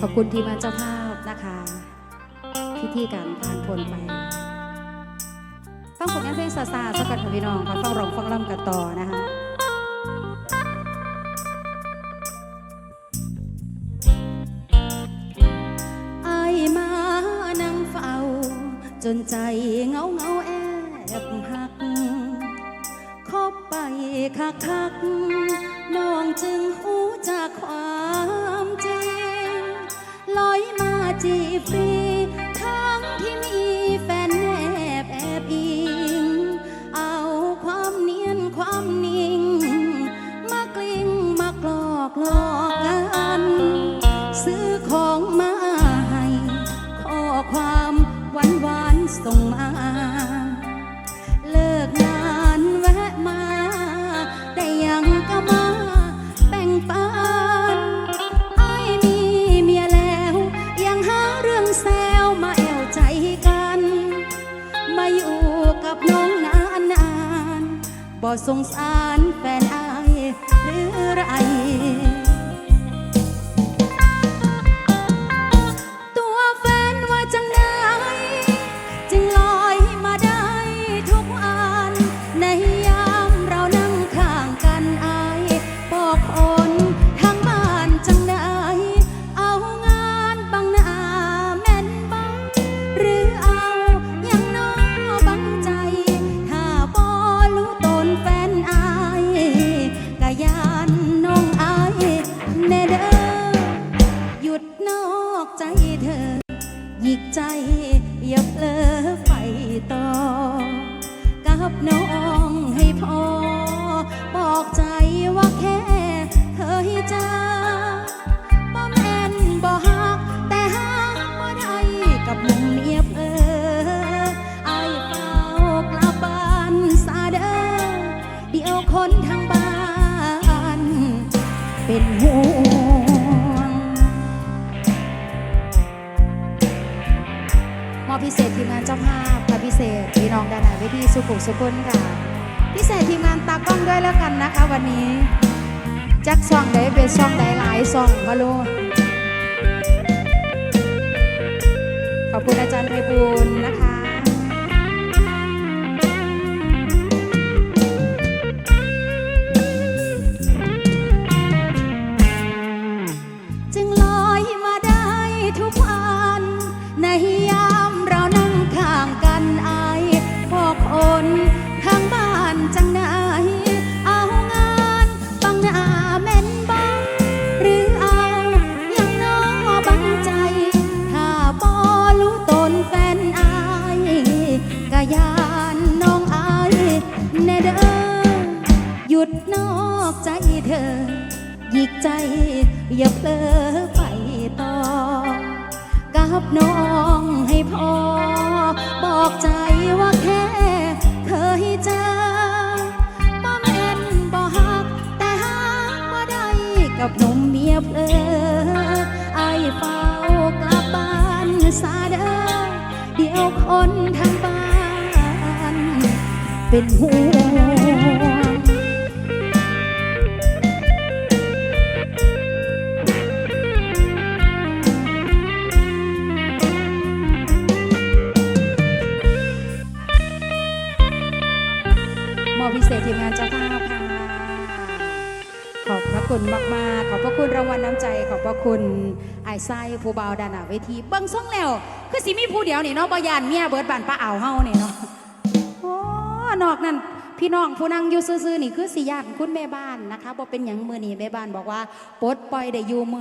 ขอบคุณทีมงานเจ้าภาพนะคะ พิธีการผ่านพ้นไปฟังผลงานเพลงซาซาสักกันค่ะพี่น้องขอฟังร้องฟังล่ำกันต่อนะคะไอมา นั่งเฝ้า จนใจเงาเงาแอบหักคบไปคักคักน้องจึงหูจากความจริง มา กับน้องนานนานบ่สงสารแฟนอา เป็นห่วงมอพิเศษทีมงานเจ้าภาพค่ะพิเศษพี่น้องดานหนาเวทีสุขุมสุขุนค่ะ พิเศษทีมงานตากล้องด้วยแล้วกันนะคะ วันนี้จักซองได้เป็นซองได้หลายซองมาลูขอบคุณอาจารย์ไพบูลนะคะ ยานน้องอายแน่เด้อหยุดนอกใจเธอหยิกใจอย่าเพลอไปต่อกับน้องให้พอ บอกใจว่าแค่เคยเจอบ่แม่นบ่ฮัก แต่ฮักบ่ได้กับนมเมียเพลอไอ้เฝ้ากลับบ้านซาเด้อเดี๋ยวคนทางบ้าน เป็นห่วงมอพิเศษทีมงานเจ้าภาพค่ะ ขอบพระคุณมากๆ ขอบพระคุณรางวัลน้ำใจ ขอบพระคุณไอ้ไส้ผู้เบาดานาเวที เบิ้งซ่องแล้ว คือสิมีผู้เดียวนี่เนาะบอยานเมียเบิร์ดบานป้าอ่าวเฮาเนี่เนาะ นอกนั้นพี่น้องผู้นั่งอยู่ซื่อๆนี่คือสิญาตคุณแม่บ้านนะคะบ่เป็นอย่างมือนี่แม่บ้านบอกว่าปลดปล่อยได้อยู่มือ